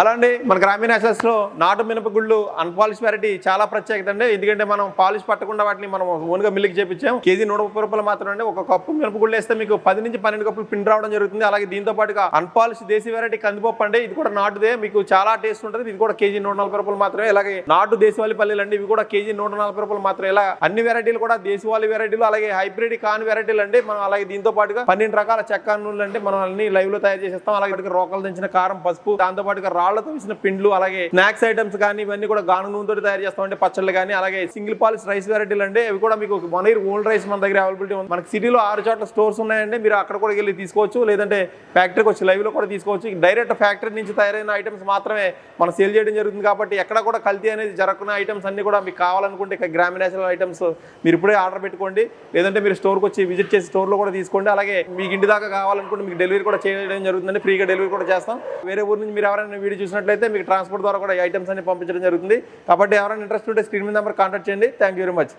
Hello అండి మన గ్రామీణ లో నాటు మినపగుళ్ళు అన్పాలిష్ వెరైటీ చాలా ప్రత్యేకత అండి. ఎందుకంటే మనం పాలిష్ పట్టకుండా వాటిని మనం ఓన్గా మిల్క్ చేపించాం కేజీ నూట ముప్పై రూపాయలు మాత్రం అండి. ఒక కప్పు మినపగుళ్ళు వేస్తే మీకు పది నుంచి పన్నెండు కప్పులు పిండి రావడం జరుగుతుంది. అలాగే దీంతో పాటుగా అన్పాలిష్ దేశీ వెరైటీ కందిపప్పు అండి. ఇది కూడా నాటుదే. మీకు చాలా టేస్ట్ ఉంటుంది. ఇది కూడా కేజీ నూట నలభై రూపాయలు మాత్రమే. అలాగే నాటు దేశవాళీ పల్లీలు అండి ఇవి కూడా కేజీ నూట నలభై రూపాయలు మాత్రమే. ఇలా అన్ని వెరైటీలు కూడా దేశవాళీ వెరైటీలు అలాగే హైబ్రిడ్ కాన్ వెరైటీలు అండి. మనం అలాగే దీంతో పాటుగా పన్నెండు రకాల చెక్క నూనెలు అంటే మనం అన్ని లైవ్లో తయారు చేసేస్తాం. అలాగే వాటికి రోకలు దించిన కారం పసుపు దాంతో పాటుగా రాళ్ళతో వేసిన పిండ్లు అలాగే స్నాక్స్ ఐటమ్స్ కానీ ఇవన్నీ కూడా గాను నూనెతో తయారు చేస్తాం అంటే పచ్చళ్ళు కానీ అలాగే సింగిల్ పాలిస్ రైస్ వెరైటీలు అంటే అవి కూడా మీకు వన్ ఇయర్ ఓల్డ్ రైస్ మన దగ్గర అవైలబిలిటీ ఉంది. మనకి సిటీలో ఆరు చోట్ల స్టోర్స్ ఉన్నాయండి. మీరు అక్కడ కూడా వెళ్ళి తీసుకోవచ్చు. లేదంటే ఫ్యాక్టరీకి వచ్చి లైవ్లో కూడా తీసుకోవచ్చు. డైరెక్ట్ ఫ్యాక్టరీ నుంచి తయారైన ఐటమ్స్ మాత్రమే మనం సేల్ చేయడం జరుగుతుంది కాబట్టి ఎక్కడ కూడా కల్తీ అనేది జరగకున్న ఐటమ్స్ అన్ని కూడా మీకు కావాలనుకుంటే ఇక్కడ గ్రామీణ ఐటమ్స్ మీరు ఇప్పుడే ఆర్డర్ పెట్టుకోండి. లేదంటే మీరు స్టోర్కి వచ్చి విజిట్ చేసి స్టోర్లో కూడా తీసుకోండి. అలాగే మీకు ఇంటి దాకా కావాలనుకుంటే మీకు డెలివరీ కూడా చేయడం జరుగుతుందండి. ఫ్రీగా డెలివరీ కూడా చేస్తాం. వేరే ఊరు నుంచి మీరు ఎవరైనా వీడియో చూసినట్లయితే మీకు ట్రాన్స్పోర్ట్ ద్వారా కూడా ఈ ఐటమ్స్ అన్ని పంపించడం జరుగుతుంది. కాబట్టి ఎవరైనా ఇంట్రెస్ట్ ఉంటే స్క్రీన్ మీద నెంబర్ కాంటాక్ట్ చేయండి. Thank you very much